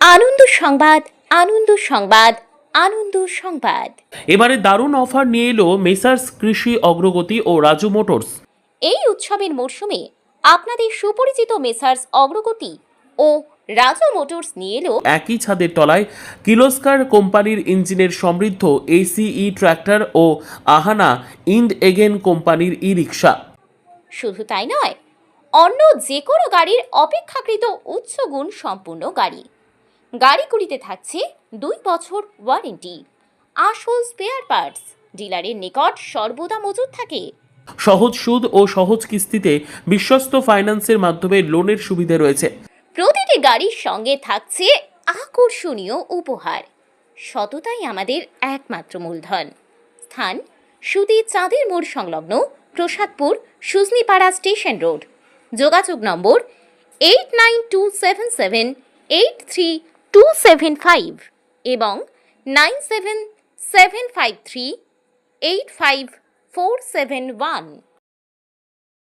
আনন্দ সংবাদ আনন্দ সংবাদ আনন্দ সংবাদ। এবারে দারুণ অফার নিয়ে এলো মেসার্স কৃষি অগ্রগতি ও রাজু মোটরস। এই উৎসবের মরশুমে আপনাদের সুপরিচিত মেসার্স অগ্রগতি ও রাজা মোটরস নিয়ে এলো একই ছাদের তলায় কিলোস্কার কোম্পানির ইঞ্জিনের সমৃদ্ধ এসিই ট্র্যাক্টর ও আহানা ইন্ড এগেন কোম্পানির ই রিক্সা শুধু তাই নয় অন্য যে কোনো গাড়ির অপেক্ষাকৃত উচ্চ গুণ সম্পূর্ণ গাড়ি। গাড়িগুলিতে থাকছে দুই বছর ওয়ারেন্টি আসল স্পেয়ার পার্টস ডিলারের নিকট সর্বদা মজুদ থাকে। সহজ সুদ ও সহজ কিস্তিতে বিশ্বস্ত ফাইন্যান্সের মাধ্যমে লোনের সুবিধে রয়েছে। প্রতিটি গাড়ির সঙ্গে থাকছে আকর্ষণীয় উপহার। সততাই আমাদের একমাত্র মূলধন। স্থান সুদী চাঁদের মোড় সংলগ্ন প্রসাদপুর সুজনিপাড়া স্টেশন রোড। যোগাযোগ number eight nine two seven seven eight three two seven five এবং nine seven seven five three eight five four seven one